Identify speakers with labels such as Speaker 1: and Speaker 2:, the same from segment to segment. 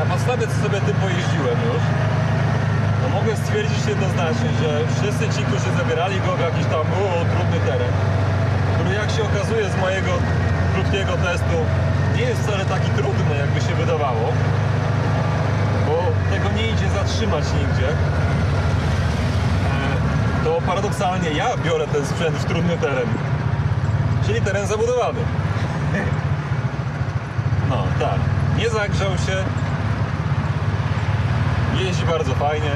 Speaker 1: na podstawie co sobie tym pojeździłem już, to mogę stwierdzić jednoznacznie, że wszyscy ci, którzy zabierali go w jakiś tam o, trudny teren, który jak się okazuje z mojego krótkiego testu nie jest wcale taki trudny, jakby się wydawało, bo tego nie idzie zatrzymać nigdzie, e, to paradoksalnie ja biorę ten sprzęt w trudny teren, czyli teren zabudowany. No, tak. Nie zagrzał się. Jeździ bardzo fajnie.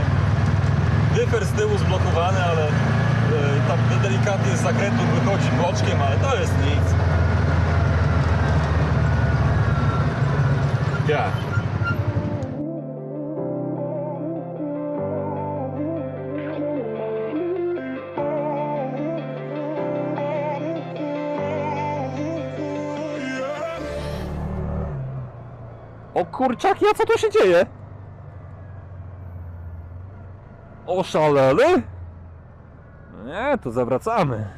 Speaker 1: Dyfer z tyłu zblokowany, ale e, tam delikatnie z zakrętu wychodzi boczkiem, ale to jest nic. Ja.
Speaker 2: O kurczaki, a co tu się dzieje? Oszaleli? Nie, to zawracamy.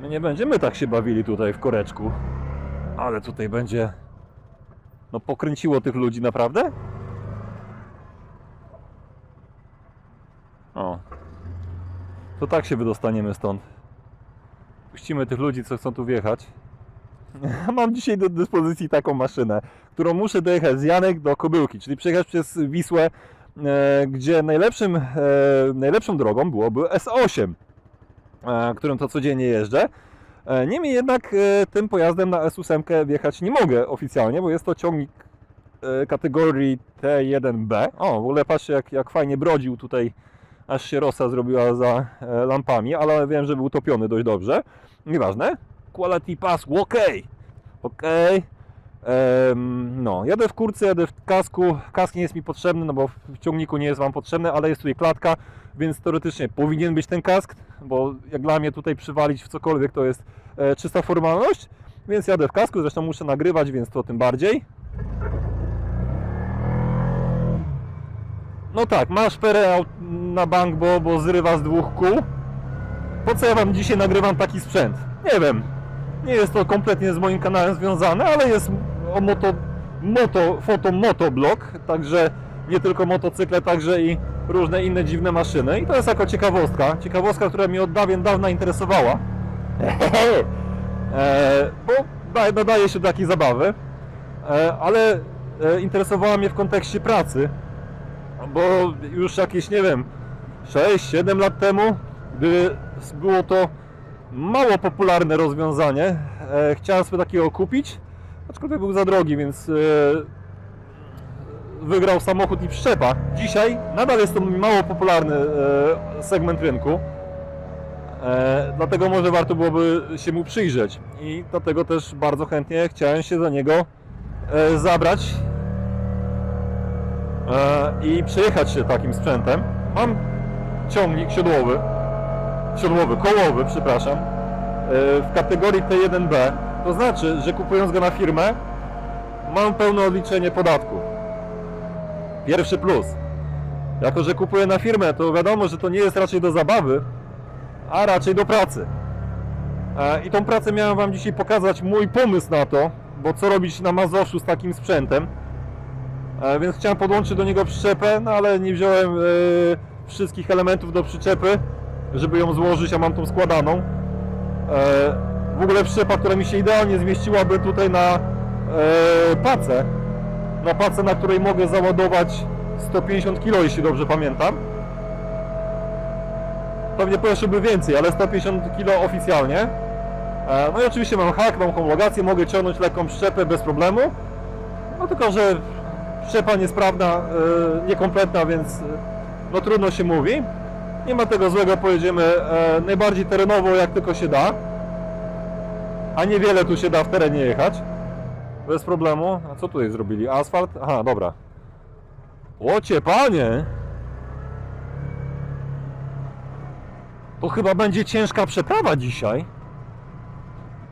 Speaker 2: My nie będziemy tak się bawili tutaj w koreczku. Ale tutaj będzie... No pokręciło tych ludzi naprawdę? O. To tak się wydostaniemy stąd. Puścimy tych ludzi, co chcą tu wjechać. Mam dzisiaj do dyspozycji taką maszynę, którą muszę dojechać z Janek do Kobyłki, czyli przejechać przez Wisłę, gdzie najlepszym, e, najlepszą drogą byłoby S8, e, którym to codziennie jeżdżę. E, Niemniej jednak e, tym pojazdem na S8 wjechać nie mogę oficjalnie, bo jest to ciągnik e, kategorii T1B. O, w ogóle patrzcie jak, jak fajnie brodził tutaj, aż się rosa zrobiła za e, lampami, ale wiem, że był utopiony dość dobrze. Nieważne. Quality pass, ok, ok. No, jadę w kurce, jadę w kasku. Kask nie jest mi potrzebny, no bo w ciągniku nie jest Wam potrzebny, ale jest tutaj klatka, więc teoretycznie powinien być ten kask, bo jak dla mnie tutaj przywalić w cokolwiek to jest e, czysta formalność. Więc jadę w kasku, zresztą muszę nagrywać, więc to tym bardziej. No tak, masz perę na bank, bo, bo zrywa z dwóch kół. Po co ja Wam dzisiaj nagrywam taki sprzęt? Nie wiem. Nie jest to kompletnie z moim kanałem związane, ale jest o moto, moto, foto motoblog, także nie tylko motocykle, także i różne inne dziwne maszyny. I to jest jako ciekawostka. Ciekawostka, która mnie od dawien dawna interesowała. e, bo da- nadaje się do takiej zabawy. E, ale e, interesowała mnie w kontekście pracy, bo już jakieś, nie wiem, 6-7 lat temu, gdy było to mało popularne rozwiązanie, e, chciałem sobie takiego kupić, aczkolwiek był za drogi, więc e, wygrał samochód i przyczepa. Dzisiaj nadal jest to mało popularny e, segment rynku, e, dlatego może warto byłoby się mu przyjrzeć i dlatego też bardzo chętnie chciałem się za niego zabrać i przejechać się takim sprzętem. Mam ciągnik siodłowy, siodłowy, kołowy, przepraszam, w kategorii T1B. To znaczy, że kupując go na firmę, mam pełne odliczenie podatku. Pierwszy plus. Jako, że kupuję na firmę, to wiadomo, że to nie jest raczej do zabawy, a raczej do pracy. E, I tą pracę miałem Wam dzisiaj pokazać mój pomysł na to, bo co robić na Mazowszu z takim sprzętem. E, Więc chciałem podłączyć do niego przyczepę, no ale nie wziąłem e, wszystkich elementów do przyczepy, żeby ją złożyć, a mam tą składaną. W ogóle przyczepa, która mi się idealnie zmieściłaby tutaj na e, pacę. Na pacę, na której mogę załadować 150 kg, jeśli dobrze pamiętam. Pewnie poszłoby więcej, ale 150 kg oficjalnie. E, No i oczywiście mam hak, mam homologację, mogę ciągnąć lekką przyczepę bez problemu. No tylko, że przyczepa niesprawna, e, niekompletna, więc e, no trudno się mówi. Nie ma tego złego, pojedziemy e, najbardziej terenowo jak tylko się da. A niewiele tu się da w terenie jechać. Bez problemu. A co tutaj zrobili? Asfalt? Aha, dobra. Łocie panie! To chyba będzie ciężka przeprawa dzisiaj.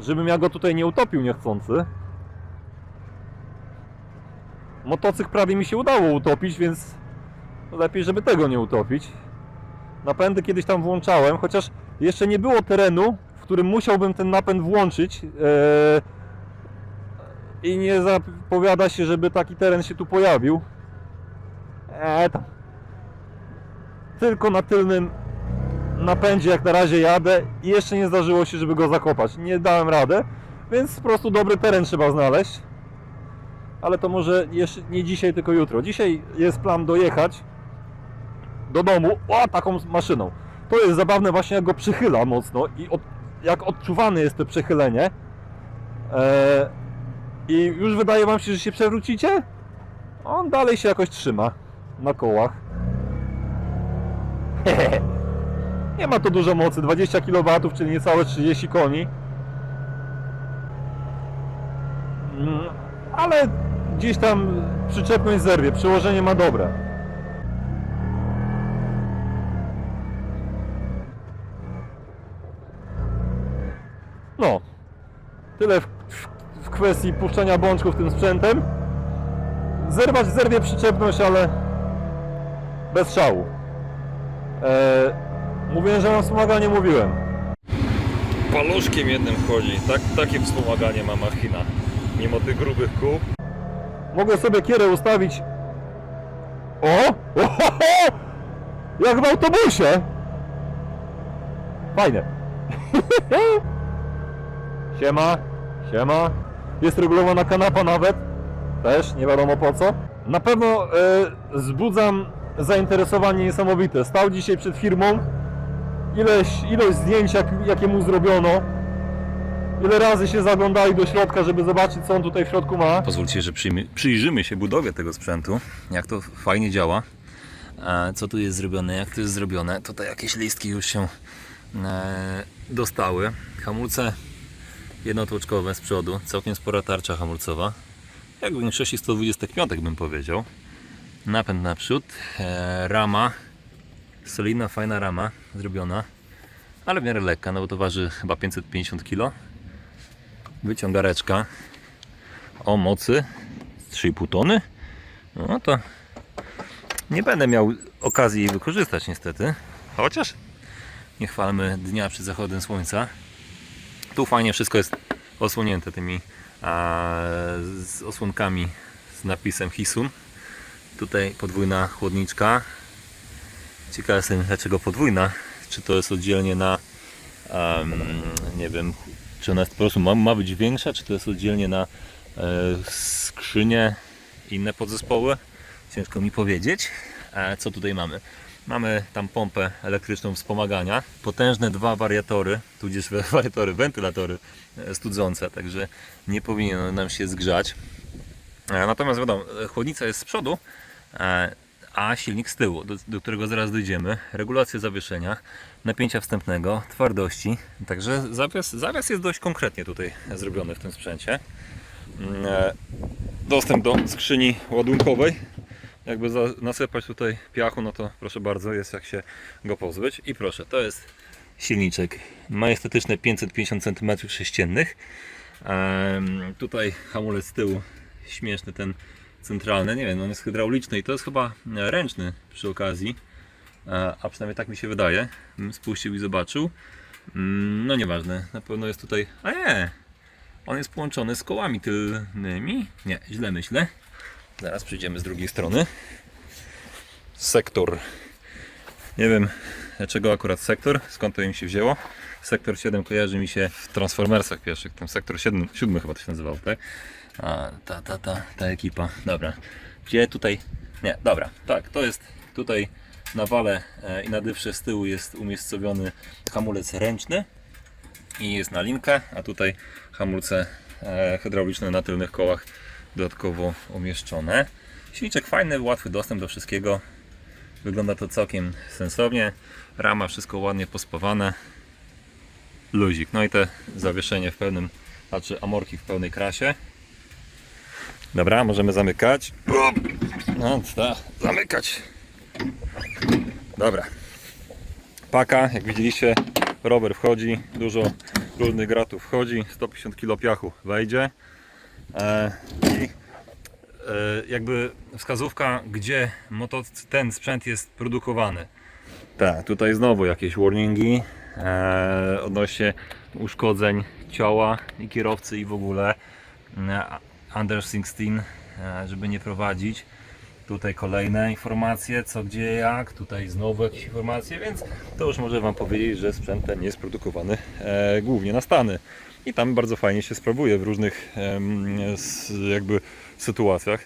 Speaker 2: Żebym ja go tutaj nie utopił niechcący. Motocykl prawie mi się udało utopić, więc lepiej, żeby tego nie utopić. Napędy kiedyś tam włączałem, chociaż jeszcze nie było terenu, którym musiałbym ten napęd włączyć. Eee, i nie zapowiada się, żeby taki teren się tu pojawił. Eee, tam. Tylko na tylnym napędzie jak na razie jadę i jeszcze nie zdarzyło się, żeby go zakopać. Nie dałem radę, więc po prostu dobry teren trzeba znaleźć. Ale to może jeszcze nie dzisiaj, tylko jutro. Dzisiaj jest plan dojechać do domu o, taką maszyną. To jest zabawne właśnie jak go przychyla mocno i od, jak odczuwane jest to przechylenie. Eee, I już wydaje wam się, że się przewrócicie? On dalej się jakoś trzyma na kołach. Nie ma to dużo mocy, 20 kW, czyli niecałe 30 koni. Mm, Ale gdzieś tam przyczepność zerwie, przełożenie ma dobre. No, tyle w, w, kwestii puszczania bączków tym sprzętem. Zerwać zerwie przyczepność, ale bez szału. Eee, mówiłem, że mam wspomaganie, mówiłem. Paluszkiem jednym chodzi, tak, takie wspomaganie ma machina. Mimo tych grubych kół. Mogę sobie kierę ustawić. O! Ohoho! Jak w autobusie! Fajne. Siema, siema. Jest regulowana kanapa nawet. Też, nie wiadomo po co. Na pewno e, wzbudzam zainteresowanie niesamowite. Stał dzisiaj przed firmą. Ileś, ilość zdjęć, jak, jakie mu zrobiono. Ile razy się zaglądali do środka, żeby zobaczyć, co on tutaj w środku ma.
Speaker 3: Pozwólcie, że przyjrzymy się budowie tego sprzętu, jak to fajnie działa, e, co tu jest zrobione, jak to jest zrobione. Tutaj jakieś listki już się e, dostały. Hamulce jednotłoczkowe z przodu, całkiem spora tarcza hamulcowa. Jak w większości 125 bym powiedział. Napęd naprzód, e, rama, solidna, fajna rama zrobiona, ale w miarę lekka, no bo to waży chyba 550 kg. Wyciągareczka, o mocy z 3,5 tony. No to nie będę miał okazji jej wykorzystać niestety. Chociaż nie chwalmy dnia przed zachodem słońca. Tu fajnie wszystko jest osłonięte tymi a, z osłonkami z napisem Hisun. Tutaj podwójna chłodniczka. Ciekaw jestem dlaczego podwójna. Czy to jest oddzielnie na em, nie wiem, czy ona jest po prostu ma, ma być większa, czy to jest oddzielnie na e, skrzynie inne podzespoły. Ciężko mi powiedzieć. E, co tutaj mamy? Mamy tam pompę elektryczną wspomagania, potężne dwa wariatory, tudzież wariatory, wentylatory e, studzące, także nie powinien nam się zgrzać. E, Natomiast wiadomo, e, chłodnica jest z przodu, a silnik z tyłu, do, do którego zaraz dojdziemy. Regulacja zawieszenia, napięcia wstępnego, twardości. Także zawias, zawias jest dość konkretnie tutaj zrobiony w tym sprzęcie. Mm, Dostęp do skrzyni ładunkowej. Jakby nasypać tutaj piachu, no to proszę bardzo, jest jak się go pozbyć. I proszę, to jest silniczek majestetyczne 550 cm3. Em, tutaj hamulec z tyłu, śmieszny ten centralny, nie wiem, on jest hydrauliczny i to jest chyba ręczny przy okazji, E, a przynajmniej tak mi się wydaje. Spuścił i zobaczył. Mm, No nieważne, na pewno jest tutaj, a nie, on jest połączony z kołami tylnymi, nie, źle myślę. Zaraz przyjdziemy z drugiej strony. Sektor. Nie wiem dlaczego akurat sektor, skąd to im się wzięło. Sektor 7 kojarzy mi się w Transformersach pierwszych, tam sektor 7, 7 chyba to się nazywał, tak? A, ta, ta, ta, ta ekipa. Dobra. Gdzie tutaj? Nie, dobra. Tak, to jest tutaj na wale e, i na dywsze z tyłu jest umiejscowiony hamulec ręczny i jest na linkę, a tutaj hamulce e, hydrauliczne na tylnych kołach dodatkowo umieszczone. Silniczek fajny, łatwy dostęp do wszystkiego. Wygląda to całkiem sensownie. Rama, wszystko ładnie pospawane. Luzik. No i te zawieszenie w pełnym, znaczy amorki w pełnej krasie. Dobra, możemy zamykać. No, tak, zamykać. Dobra. Paka, jak widzieliście, rower wchodzi, dużo różnych gratów wchodzi, 150 kg piachu wejdzie. E, I e, jakby wskazówka, gdzie ten sprzęt jest produkowany. Tak, tutaj znowu jakieś warningi e, odnośnie uszkodzeń ciała i kierowcy i w ogóle. E, under 16, e, żeby nie prowadzić. Tutaj kolejne informacje, co, gdzie, jak. Tutaj znowu jakieś informacje, więc to już może Wam powiedzieć, że sprzęt ten jest produkowany głównie na Stany. I tam bardzo fajnie się sprawuje w różnych jakby sytuacjach.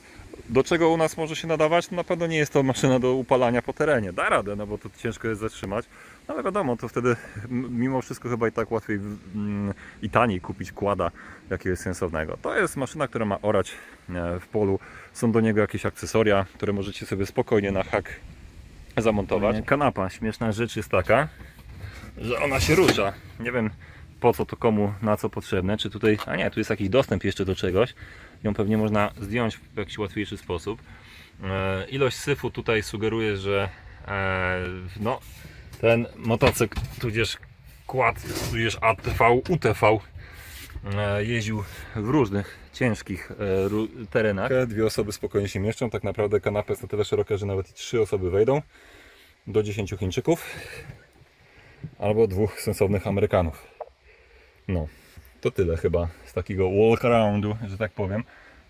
Speaker 3: Do czego u nas może się nadawać? No na pewno nie jest to maszyna do upalania po terenie. Da radę, no bo to ciężko jest zatrzymać. No ale wiadomo, to wtedy mimo wszystko chyba i tak łatwiej mm, i taniej kupić kłada jakiegoś sensownego. To jest maszyna, która ma orać e, w polu. Są do niego jakieś akcesoria, które możecie sobie spokojnie na hak zamontować. Kanapa, śmieszna rzecz jest taka, że ona się rusza. Nie wiem po co to komu, na co potrzebne. Czy tutaj, a nie, tu jest jakiś dostęp jeszcze do czegoś. Ją pewnie można zdjąć w jakiś łatwiejszy sposób. E, ilość syfu tutaj sugeruje, że e, no, ten motocykl, tudzież kład, tudzież ATV, UTV e, jeździł w różnych ciężkich e, terenach.
Speaker 2: Dwie osoby spokojnie się mieszczą. Tak naprawdę kanapa jest na tyle szeroka, że nawet trzy osoby wejdą. Do 10 Chińczyków. Albo dwóch sensownych Amerykanów. No, to tyle chyba z takiego walkaroundu, że tak powiem.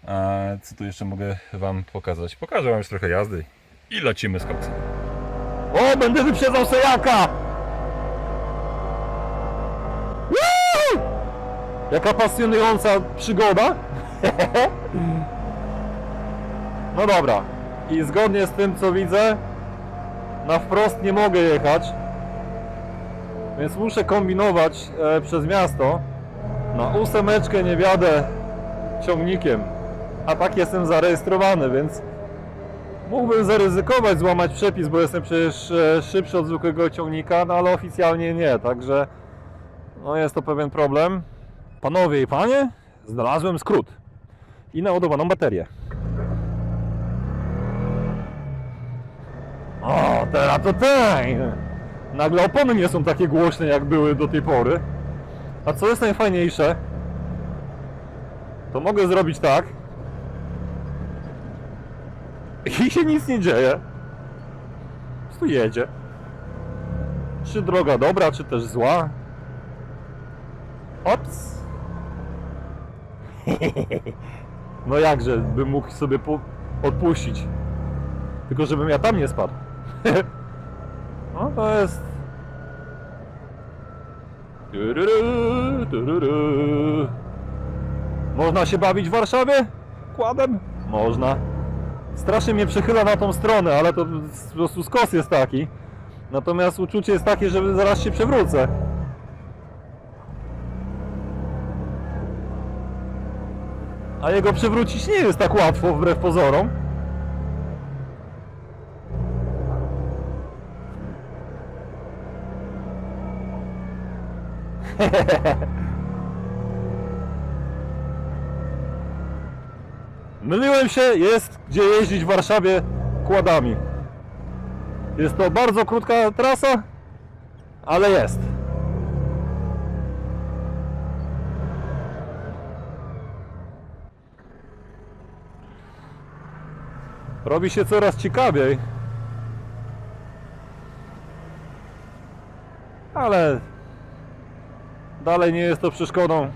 Speaker 2: A co tu jeszcze mogę Wam pokazać? Pokażę Wam już trochę jazdy i lecimy z kopcem. O, będę wyprzedzał Sejaka! Woo! Jaka pasjonująca przygoda! No dobra. I zgodnie z tym co widzę, na wprost nie mogę jechać. Więc muszę kombinować e, przez miasto. Na ósemeczkę nie wiadę ciągnikiem. A tak jestem zarejestrowany, więc mógłbym zaryzykować, złamać przepis, bo jestem przecież e, szybszy od zwykłego ciągnika, no ale oficjalnie nie, także no jest to pewien problem. Panowie i panie, znalazłem skrót i naładowaną baterię. O, teraz to ten! Nagle opony nie są takie głośne jak były do tej pory. A co jest najfajniejsze, to mogę zrobić tak i się nic nie dzieje. Po prostu jedzie. Czy droga dobra, czy też zła. Ops. No jakże bym mógł sobie odpuścić. Tylko żebym ja tam nie spadł. No to jest. Tururu, tururu. Można się bawić w Warszawie? Kładem? Można. Strasznie mnie przychyla na tą stronę, ale to po prostu skos jest taki. Natomiast uczucie jest takie, że zaraz się przewrócę. A jego przewrócić nie jest tak łatwo, wbrew pozorom. Myliłem się, jest gdzie jeździć w Warszawie kładami. Jest to bardzo krótka trasa, ale jest. Robi się coraz ciekawiej. Ale dalej nie jest to przeszkodą.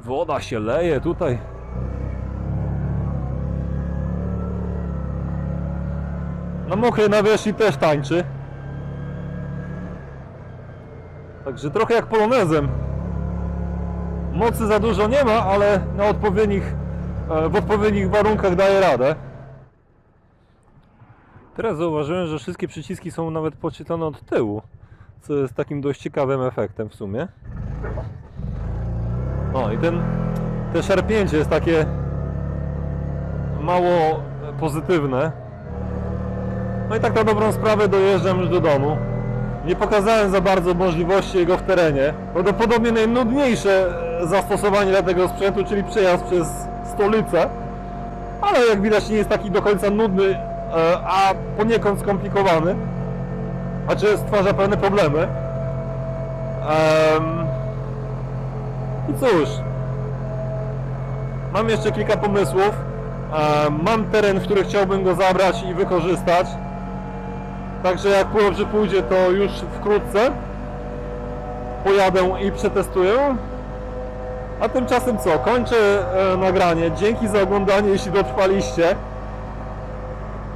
Speaker 2: Woda się leje tutaj. Na mokrej nawierzchni też tańczy. Także trochę jak polonezem. Mocy za dużo nie ma, ale na odpowiednich, e, w odpowiednich warunkach daje radę. Teraz zauważyłem, że wszystkie przyciski są nawet podświetlone od tyłu, co jest takim dość ciekawym efektem w sumie. No i ten, te szarpnięcie jest takie mało pozytywne. No i tak na dobrą sprawę dojeżdżam już do domu. Nie pokazałem za bardzo możliwości jego w terenie. Prawdopodobnie najnudniejsze zastosowanie dla tego sprzętu, czyli przejazd przez stolicę. Ale jak widać nie jest taki do końca nudny, a poniekąd skomplikowany. Znaczy stwarza pewne problemy. Em, i cóż, mam jeszcze kilka pomysłów. E, Mam teren, w który chciałbym go zabrać i wykorzystać. Także jak dobrze pójdzie, to już wkrótce pojadę i przetestuję. A tymczasem co? Kończę e, nagranie. Dzięki za oglądanie, jeśli dotrwaliście.